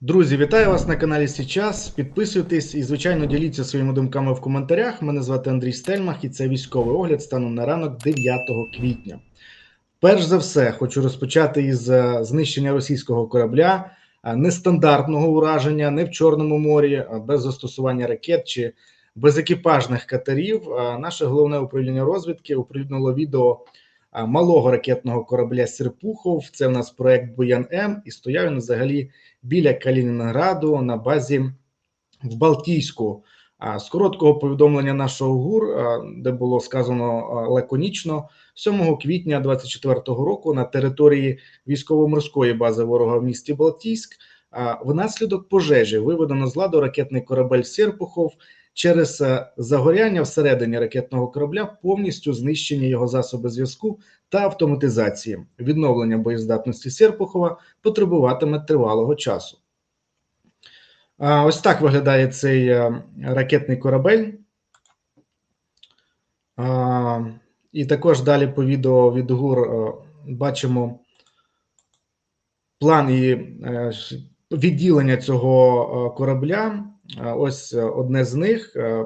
Друзі, вітаю вас на каналі Січас. Підписуйтесь і, звичайно, діліться своїми думками в коментарях. Мене звати Андрій Стельмах і це військовий огляд станом на ранок 9 квітня. Перш за все, хочу розпочати із е, знищення російського корабля, е, нестандартного ураження, не в Чорному морі, а без застосування ракет чи безекіпажних катерів. Е, Наше головне управління розвідки оприлюднило відео е, малого ракетного корабля Серпухов. Це в нас проект Буян М, і стояв він взагалі біля Калінінграду на базі в Балтійську. З короткого повідомлення нашого ГУР, де було сказано лаконічно, 7 квітня 24-го року на території військово-морської бази ворога в місті Балтійськ внаслідок пожежі виведено з ладу ракетний корабель Серпухов. Через е, загоряння всередині ракетного корабля повністю знищені його засоби зв'язку та автоматизації. Відновлення боєздатності Серпухова потребуватиме тривалого часу. Ось так виглядає цей е, ракетний корабель. І також далі по відео від ГУР е, бачимо план і відділення цього корабля. Ось е, одне з них. Е,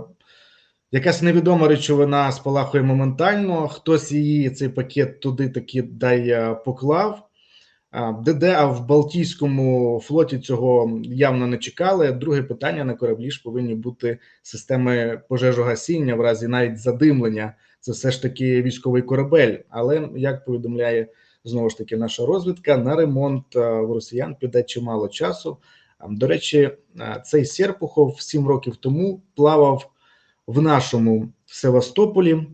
Якась невідома речовина спалахує моментально. Хтось її цей пакет туди таки дай е, поклав. ДД а в Балтійському флоті цього явно не чекали. Друге питання на кораблі ж повинні бути системи пожежогасіння в разі навіть задимлення. Це все ж таки військовий корабель. Але як повідомляє знову ж таки наша розвідка, на ремонт в росіян піде чимало часу. А, До речі, е, цей Серпухов сім років тому плавав в нашому Севастополі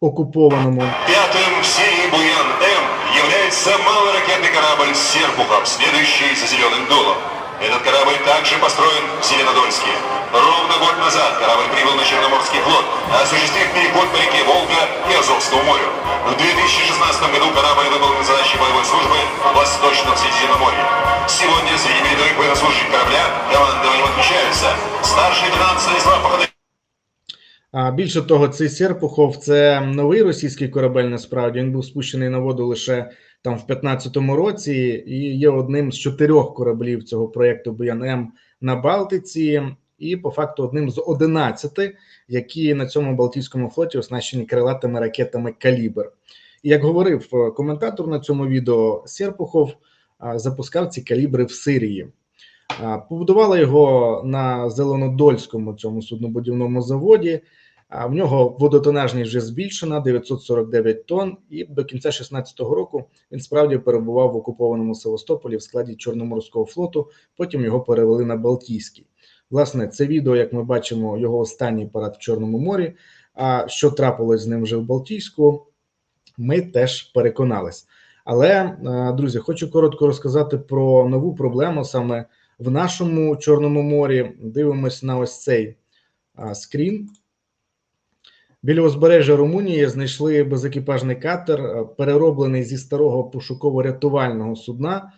окупованому. Пятым в серии «Буян-М» является малый ракетный корабль «Серпухов», следующий за «Зеленым дулом». Этот корабль также построен в Зеленодольске. Ровно год назад корабль прибыл на Черноморский флот, осуществив переход по реке Волга и Азовскому морю. В 2016 году корабль выполнил задачи боевой службы в Восточном Средиземноморье. Сегодня среди передовых военнослужащих корабля командованием отмечаются старший лейтенант Станислав Походович. А більше того, цей Серпухов це новий російський корабель. Насправді він був спущений на воду лише там в 15-му році, і є одним з чотирьох кораблів цього проєкту Буян М на Балтиці, і по факту одним з 11, які на цьому Балтійському флоті оснащені крилатими ракетами Калібр. І як говорив е, коментатор на цьому відео, Серпухов запускав ці калібри в Сирії. А, Побудувала його на Зеленодольському цьому суднобудівному заводі. А в нього водотонажність вже збільшена 949 тонн, і до кінця 2016 року він справді перебував в окупованому Севастополі в складі Чорноморського флоту. Потім його перевели на Балтійський. Власне, це відео, як ми бачимо, його останній парад в Чорному морі. А що трапилось з ним вже в Балтійську, ми теж переконались. Але, е, друзі, хочу коротко розказати про нову проблему саме в нашому Чорному морі. Дивимось на ось цей скрін. Біля узбережжя Румунії знайшли безекіпажний катер, е, перероблений зі старого пошуково-рятувального судна.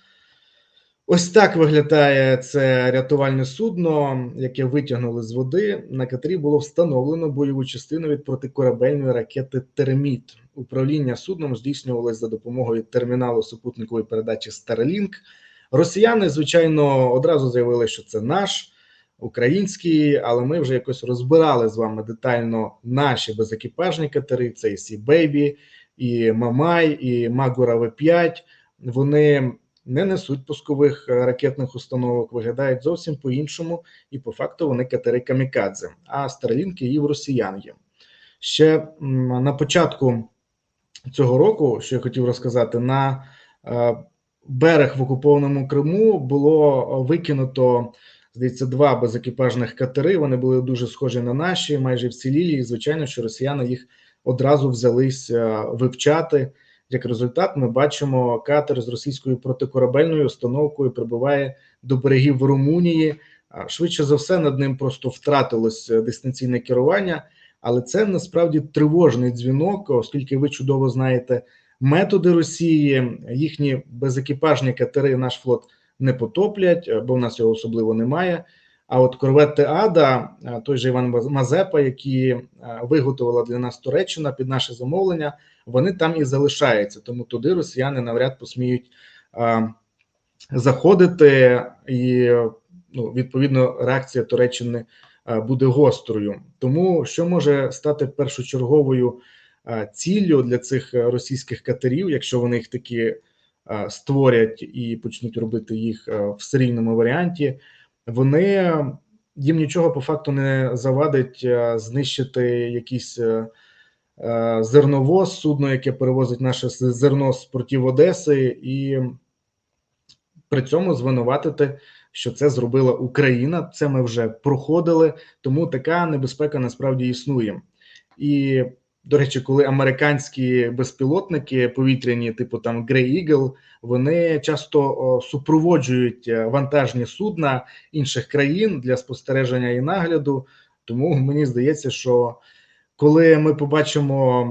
Ось так виглядає це рятувальне судно, яке витягнули з води. На катері було встановлено бойову частину від протикорабельної ракети Терміт. Управління судном здійснювалось за допомогою терміналу супутникової передачі Starlink. Росіяни, звичайно, одразу заявили, що це наш український, але ми вже якось розбирали з вами детально наші безекіпажні катери. Це і Сі Бейбі, і Мамай, і Магура В5. Вони не несуть пускових е, ракетних установок, виглядають зовсім по-іншому, і по факту вони катери камікадзе. А Старлінки і в росіян є. Ще на початку цього року, що я хотів розказати, на е, берег в окупованому Криму було викинуто. Здається, два безекіпажних катери. Вони були дуже схожі на наші, майже вцілілі. І звичайно, що росіяни їх одразу взялись е, вивчати. Як результат, ми бачимо катер з російською протикорабельною установкою прибуває до берегів Румунії. Швидше за все, над ним просто втратилось е, дистанційне керування, але це насправді тривожний дзвінок, оскільки ви чудово знаєте методи Росії, їхні безекіпажні катери, наш флот не потоплять, е, бо в нас його особливо немає. А от корвети Ада, е, той же Іван Мазепа, які е, виготовила для нас Туреччина під наше замовлення, вони там і залишаються. Тому туди росіяни навряд посміють заходити. і ну, відповідно реакція Туреччини буде гострою. Тому що може стати першочерговою ціллю для цих російських катерів, якщо вони їх таки е, створять і почнуть робити їх е, в серійному варіанті, вони е, їм нічого по факту не завадить е, знищити якісь. е, е, Зерновоз, судно, яке перевозить наше зерно з портів Одеси, і при цьому звинуватити, що це зробила Україна. Це ми вже проходили, тому така небезпека насправді існує. І до речі, коли американські безпілотники повітряні, типу там Grey Eagle, вони часто супроводжують е, вантажні судна інших країн для спостереження і нагляду. Тому мені здається, що коли ми побачимо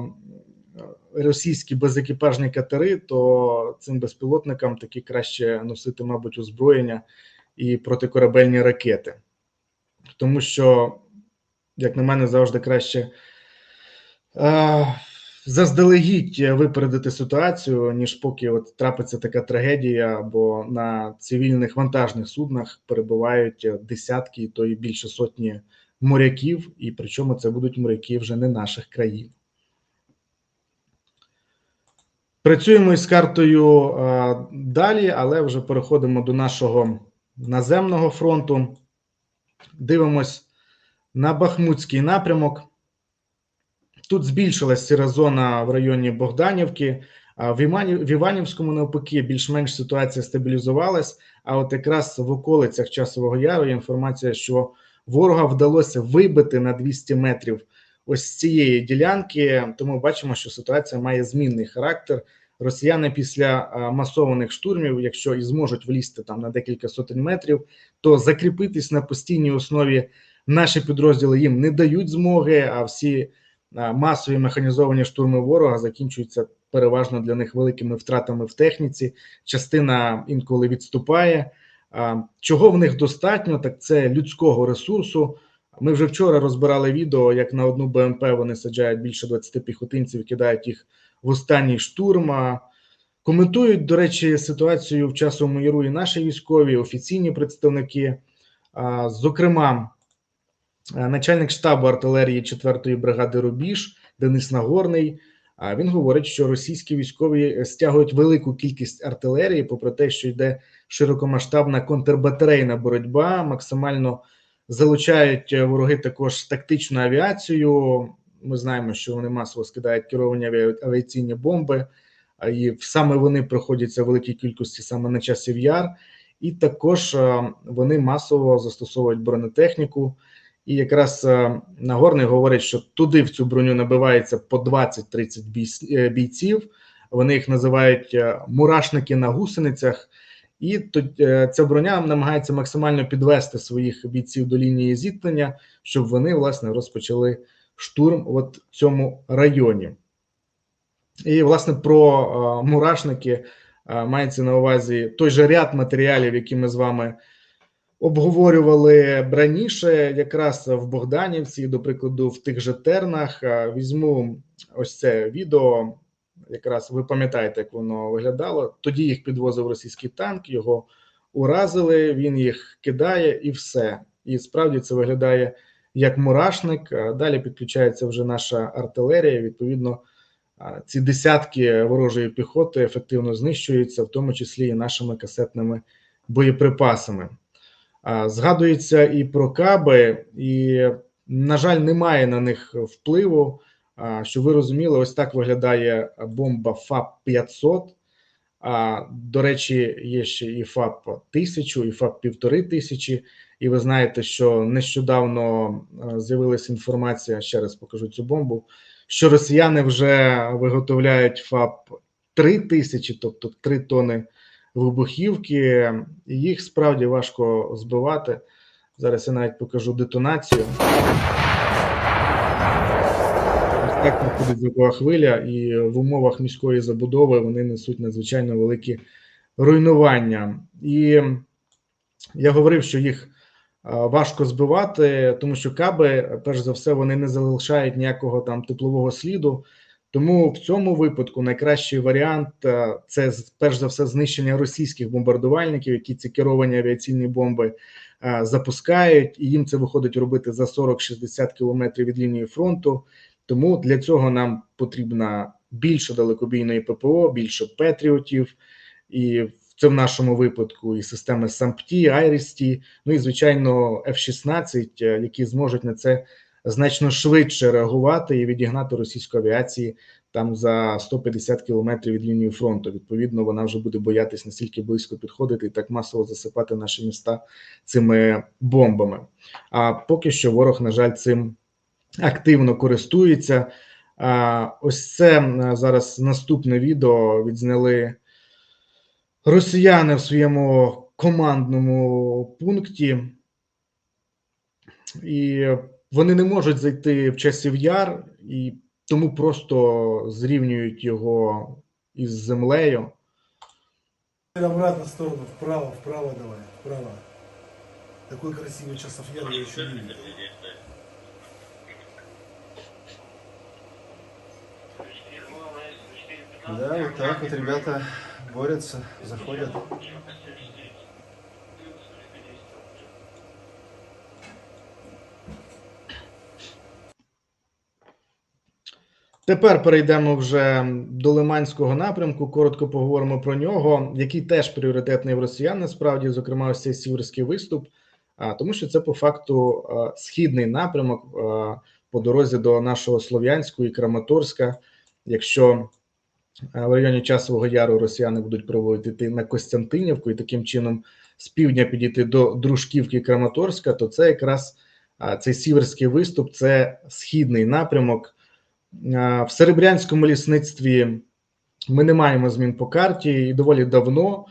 е, російські безекіпажні катери, то цим безпілотникам таки краще носити, мабуть, озброєння і протикорабельні ракети, тому що, як на мене, завжди краще заздалегідь випередити ситуацію, ніж поки от трапиться така трагедія, бо на цивільних вантажних суднах перебувають десятки, то і більше сотні моряків, і причому це будуть моряки вже не наших країн. Працюємо із картою е, далі, але вже переходимо до нашого наземного фронту. Дивимось на Бахмутський напрямок. Тут збільшилась сіра зона в районі Богданівки. В, Імані, в Іванівському, навпаки, більш-менш ситуація стабілізувалась. А от якраз в околицях Часового Яру є інформація, що ворога вдалося вибити на 200 метрів ось цієї ділянки. Тому бачимо, що ситуація має змінний характер. Росіяни після масованих штурмів, якщо і зможуть влізти там на декілька сотень метрів, то закріпитись на постійній основі наші підрозділи їм не дають змоги. А всі масові механізовані штурми ворога закінчуються переважно для них великими втратами в техніці. Частина інколи відступає. Чого в них достатньо, так це людського ресурсу. Ми вже вчора розбирали відео, як на одну БМП вони саджають більше 20 піхотинців, кидають їх в останній штурм. Коментують, до речі, ситуацію в часовому яру і наші військові, офіційні представники. Зокрема, начальник штабу артилерії 4-ї бригади Рубіж Денис Нагорний. Він говорить, що російські військові стягують велику кількість артилерії, попри те, що йде широкомасштабна контрбатарейна боротьба, максимально залучають е, вороги також тактичну авіацію. Ми знаємо, що вони масово скидають керовані авіа- авіаційні бомби, і саме вони проходяться в великій кількості саме на часів яр, і також е, вони масово застосовують бронетехніку. І якраз е, Нагорний говорить, що туди в цю броню набивається по 20-30 е, бійців. Вони їх називають е, мурашники на гусеницях. І ця броня намагається максимально підвести своїх бійців до лінії зіткнення, щоб вони власне розпочали штурм в цьому районі. І власне про мурашники мається на увазі той же ряд матеріалів, які ми з вами обговорювали раніше, якраз в Богданівці, до прикладу, в тих же тернах. Візьму ось це відео. Якраз ви пам'ятаєте, як воно виглядало. Тоді їх підвозив російський танк, його уразили, він їх кидає і все. І справді це виглядає як мурашник. Далі підключається вже наша артилерія. Відповідно, ці десятки ворожої піхоти ефективно знищуються, в тому числі і нашими касетними боєприпасами. Згадується і про каби, і, на жаль, немає на них впливу. А, Щоб ви розуміли, ось так виглядає бомба ФАП 500. А, До речі, є ще і ФАП 1000, і ФАП 1500. І ви знаєте, що нещодавно з'явилася інформація, ще раз покажу цю бомбу, що росіяни вже виготовляють ФАП 3000, тобто 3 тони вибухівки, їх справді важко збивати. Зараз я навіть покажу детонацію. Так проходить звукова хвиля, і в умовах міської забудови вони несуть надзвичайно великі руйнування. І я говорив, що їх важко збивати, тому що каби, перш за все, вони не залишають ніякого там теплового сліду. Тому в цьому випадку найкращий варіант е, це перш за все знищення російських бомбардувальників, які ці керовані авіаційні бомби е, запускають, і їм це виходить робити за 40-60 кілометрів від лінії фронту. Тому для цього нам потрібна більше далекобійної ППО, більше Петріотів, і це в нашому випадку і системи САМПТІ, Айрісті, ну і звичайно F-16, е, які зможуть на це значно швидше реагувати і відігнати російську авіації там за 150 кілометрів від лінії фронту. Відповідно, вона вже буде боятись настільки близько підходити і так масово засипати наші міста цими бомбами. А поки що ворог, на жаль, цим активно користується. Ось це зараз наступне відео відзняли росіяни в своєму командному пункті, і вони не можуть зайти в часів яр, і тому просто зрівнюють його із землею. Обратно в сторону, вправо, вправо давай, вправо. Такой красивый часов яр я еще не видел. Да, вот так вот ребята борются, заходят. Тепер перейдемо вже до Лиманського напрямку. Коротко поговоримо про нього, який теж пріоритетний в росіян. Насправді, зокрема, ось цей сіверський виступ, а тому, що це по факту східний напрямок по дорозі до нашого Слов'янську і Краматорська. Якщо в районі Часового Яру росіяни будуть пробувати йти на Костянтинівку і таким чином з півдня підійти до Дружківки і Краматорська, то це якраз цей сіверський виступ, це східний напрямок. А, В Серебрянському лісництві ми не маємо змін по карті і доволі давно.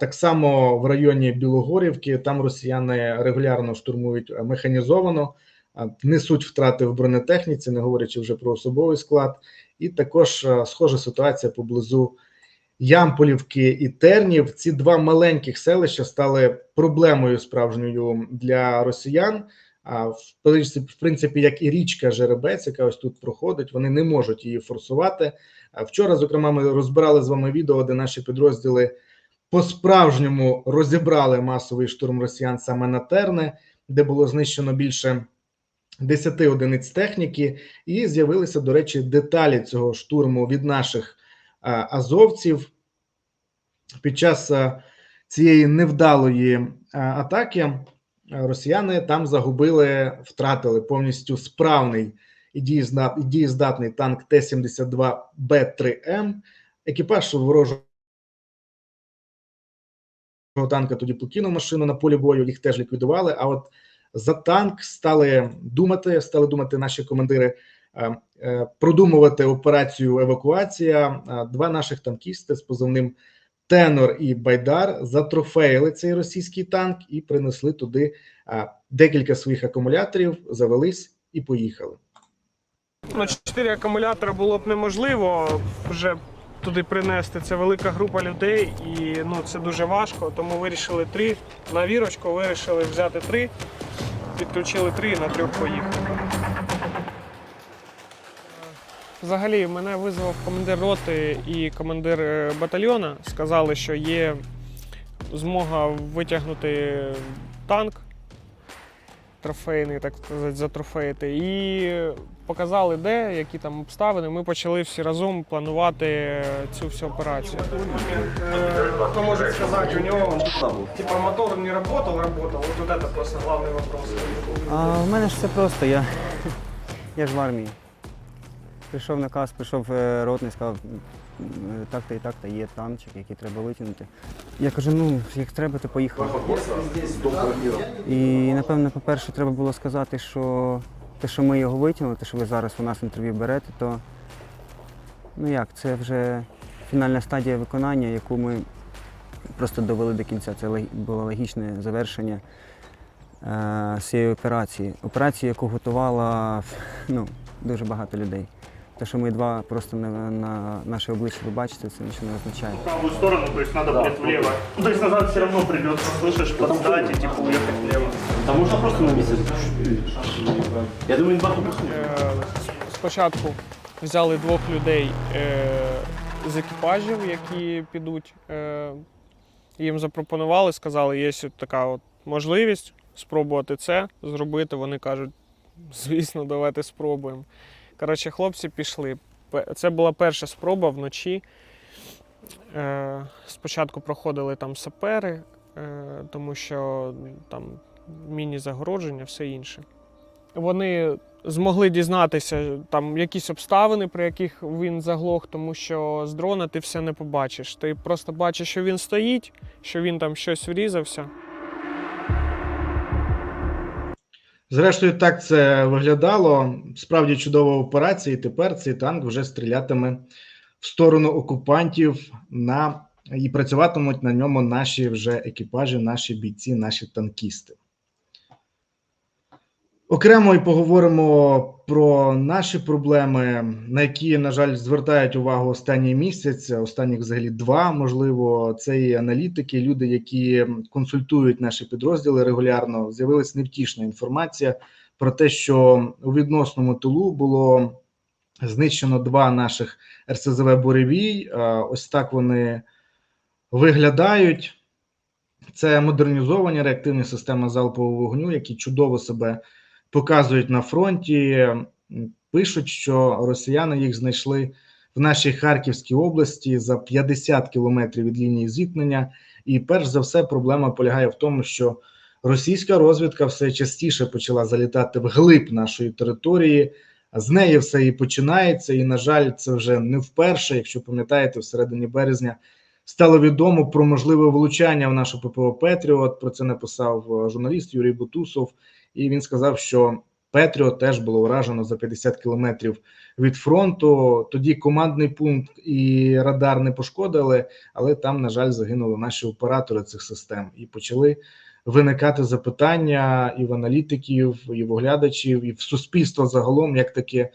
Так само в районі Білогорівки там росіяни регулярно штурмують е, механізовано, несуть втрати в бронетехніці, не говорячи вже про особовий склад. І також е, схожа ситуація поблизу Ямполівки і Тернів. Ці два маленьких селища стали проблемою справжньою для росіян. А в принципі, в принципі, як і річка Жеребець, яка ось тут проходить, вони не можуть її форсувати. А вчора, зокрема, ми розбирали з вами відео, де наші підрозділи по-справжньому розібрали масовий штурм росіян саме на Терне, де було знищено більше 10 одиниць техніки, і з'явилися, до речі, деталі цього штурму від наших азовців. Під час цієї невдалої атаки росіяни там загубили, втратили повністю справний і дієздатний танк Т-72Б3М. Екіпаж ворожого танка тоді покинув машину на полі бою, їх теж ліквідували. А от за танк стали думати, стали думати наші командири, е, е, продумувати операцію евакуація. Е, Два наших танкісти з позивним Тенор і Байдар затрофеїли цей російський танк і принесли туди декілька своїх акумуляторів, завелись і поїхали. Ну, чотири акумулятори було б неможливо вже туди принести. Це велика група людей і ну, це дуже важко, тому вирішили три. На вірочку вирішили взяти три, підключили три і на трьох поїхали. Взагалі, мене визвав командир роти і командир е, батальйона. Сказали, що є змога витягнути танк трофейний, так сказати, затрофеїти. І показали, де, які там обставини. Ми почали всі разом планувати цю всю операцію. Хто може сказати, у нього типа мотор не працював, працював. От це просто головний вопрос. А в мене ж все просто. Я, я ж в армії. Прийшов наказ, прийшов е, ротний, сказав, е, так-то і так-то є танчик, який треба витягнути. Я кажу, ну, як треба, то поїхали. І напевно, по-перше, треба було сказати, що те, що ми його витягнули, те, що ви зараз у нас інтерв'ю берете, то ну як, це вже фінальна стадія виконання, яку ми просто довели до кінця. Це було логічне завершення е, цієї операції. Операцію, яку готувала ну, дуже багато людей. Те, що ми два просто на, на наше обличчя ви бачите, це нічого не означає. правую сторону, то есть надо будет влево. Ну, то есть назад все равно придется, слышишь, подсдать и типа уехать влево. Там можно просто на месяц? Я думаю, два кубка. Е, Спочатку взяли двох людей е, з екіпажів, які підуть. Е, їм запропонували, сказали, є така от можливість спробувати це зробити. Вони кажуть, звісно, давайте спробуємо. Коротше, хлопці пішли. Це була перша спроба вночі. Е, спочатку проходили там сапери, е, тому що там міні-загородження, все інше. Вони змогли дізнатися там якісь обставини, при яких він заглох, тому що з дрона ти все не побачиш. Ти просто бачиш, що він стоїть, що він там щось врізався. Зрештою, так це виглядало. Справді чудова операція, і тепер цей танк вже стрілятиме в сторону окупантів на і працюватимуть на ньому наші вже екіпажі, наші бійці, наші танкісти. Окремо і поговоримо про наші проблеми, на які, на жаль, звертають увагу останній місяць, останніх взагалі два, можливо, це і аналітики, люди, які консультують наші підрозділи регулярно. З'явилась невтішна інформація про те, що у відносному тилу було знищено два наших РСЗВ Буревій. Ось так вони виглядають. Це модернізовані реактивні системи залпового вогню, які чудово себе показують на фронті. Пишуть, що росіяни їх знайшли в нашій Харківській області за 50 кілометрів від лінії зіткнення. І перш за все, проблема полягає в тому, що російська розвідка все частіше почала залітати вглиб нашої території. З неї все і починається. І, на жаль, це вже не вперше. Якщо пам'ятаєте, в середині березня стало відомо про можливе влучання в нашу ППО Петріот. Про це написав е, журналіст Юрій Бутусов, і він сказав, що Петріот теж було вражено за 50 кілометрів від фронту. Тоді командний пункт і радар не пошкодили, але там, на жаль, загинули наші оператори цих систем і почали виникати запитання і в аналітиків, і в оглядачів, і в суспільства загалом, як таке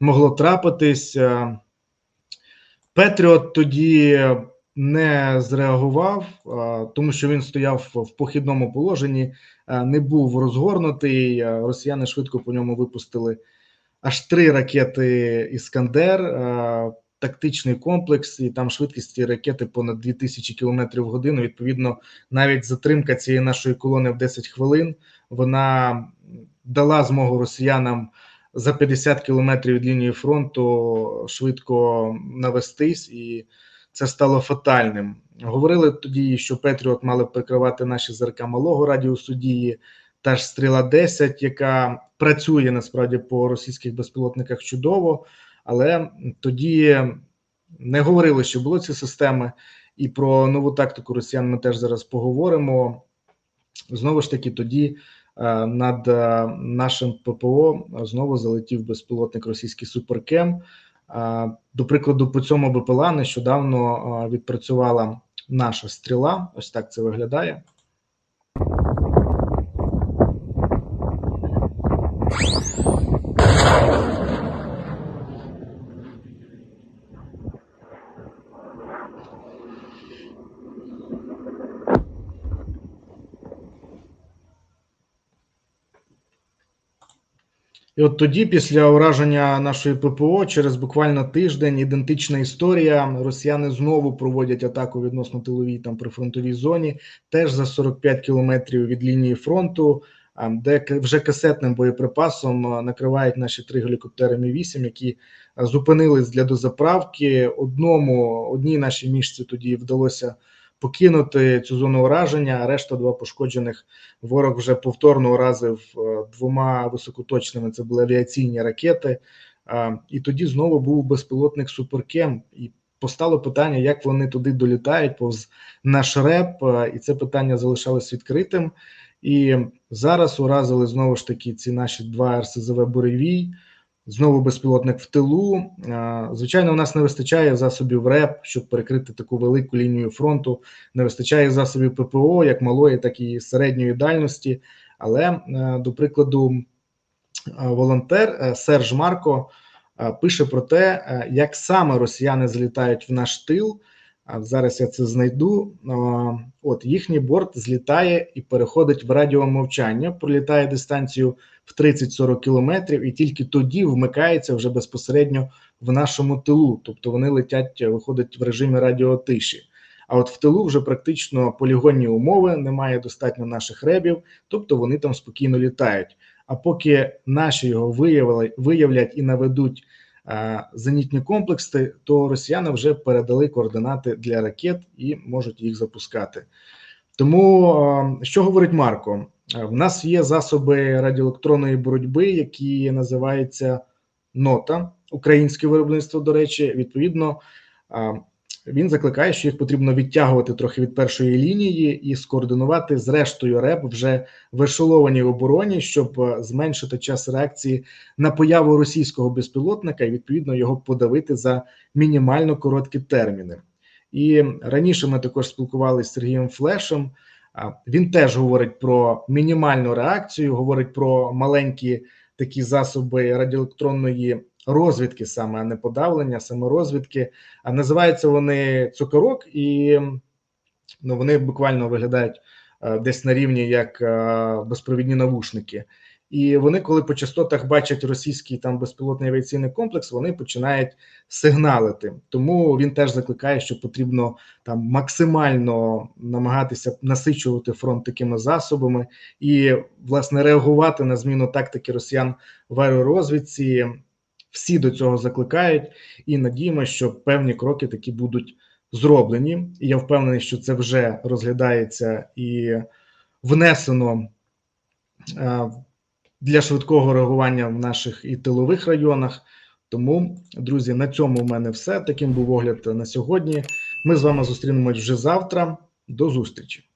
могло трапитись. Петріот тоді не зреагував, тому що він стояв в похідному положенні, не був розгорнутий. Росіяни швидко по ньому випустили аж три ракети Іскандер, тактичний комплекс, і там швидкість цієї ракети понад 2000 км в годину. Відповідно, навіть затримка цієї нашої колони в 10 хвилин вона дала змогу росіянам за 50 кілометрів від лінії фронту швидко навестись, і це стало фатальним. Говорили тоді, що Петріот мали прикривати наші ЗРК малого радіусу дії, та ж стріла 10, яка працює насправді по російських безпілотниках чудово, але тоді не говорили, що було ці системи, і про нову тактику росіян ми теж зараз поговоримо. Знову ж таки, тоді е, над е, нашим ППО знову залетів безпілотник російський Суперкем. До прикладу, по цьому БПЛА нещодавно відпрацювала наша стріла. Ось так це виглядає. І от тоді, після ураження нашої ППО, через буквально тиждень, ідентична історія. Росіяни знову проводять атаку відносно тиловій там прифронтовій зоні, теж за 45 кілометрів від лінії фронту, де вже касетним боєприпасом накривають наші три гелікоптери Мі 8 які зупинились для дозаправки. Одному одній нашій мішці тоді вдалося покинути цю зону ураження. Решта два пошкоджених ворог вже повторно уразив е, двома високоточними. Це були авіаційні ракети. Е, І тоді знову був безпілотник Суперкем. І постало питання, як вони туди долітають повз наш реп. е, І це питання залишалось відкритим. І зараз уразили знову ж таки ці наші два РСЗВ Буревій. Знову безпілотник в тилу. Е, Звичайно, у нас не вистачає засобів РЕП, щоб перекрити таку велику лінію фронту. Не вистачає засобів ППО, як малої, так і середньої дальності. Але, е, до прикладу, е, волонтер Серж Марко пише про те, як саме росіяни злітають в наш тил. Зараз я це знайду. От їхній борт злітає і переходить в радіомовчання, пролітає дистанцію в 30-40 кілометрів, і тільки тоді вмикається вже безпосередньо в нашому тилу. Тобто вони летять, виходять в режимі радіотиші. А от в тилу вже практично полігонні умови, немає достатньо наших ребів, тобто вони там спокійно літають. А поки наші його виявили, виявлять і наведуть зенітні комплекси, то росіяни вже передали координати для ракет і можуть їх запускати. Тому що говорить Марко? В нас є засоби радіоелектронної боротьби, які називаються нота, українське виробництво. До речі, відповідно, він закликає, що їх потрібно відтягувати трохи від першої лінії і скоординувати з рештою РЕБ вже в ешелованій обороні, щоб е, зменшити час реакції на появу російського безпілотника і відповідно його подавити за мінімально короткі терміни. І раніше ми також спілкувалися з Сергієм Флешем. Він теж говорить про мінімальну реакцію, говорить про маленькі такі засоби радіоелектронної розвідки, саме а не подавлення, саме розвідки. А називаються вони цукорок, і ну, вони буквально виглядають е, десь на рівні як е, безпровідні навушники. І вони, коли по частотах бачать російський там безпілотний авіаційний комплекс, вони починають сигналити. Тому він теж закликає, що потрібно там максимально намагатися насичувати фронт такими засобами і власне реагувати на зміну тактики росіян в аеророзвідці. Всі до цього закликають, і надіємося, що певні кроки такі будуть зроблені. І я впевнений, що це вже розглядається і внесено е, для швидкого реагування в наших і тилових районах. Тому, друзі, на цьому в мене все. Таким був огляд на сьогодні. Ми з вами зустрінемось вже завтра. До зустрічі.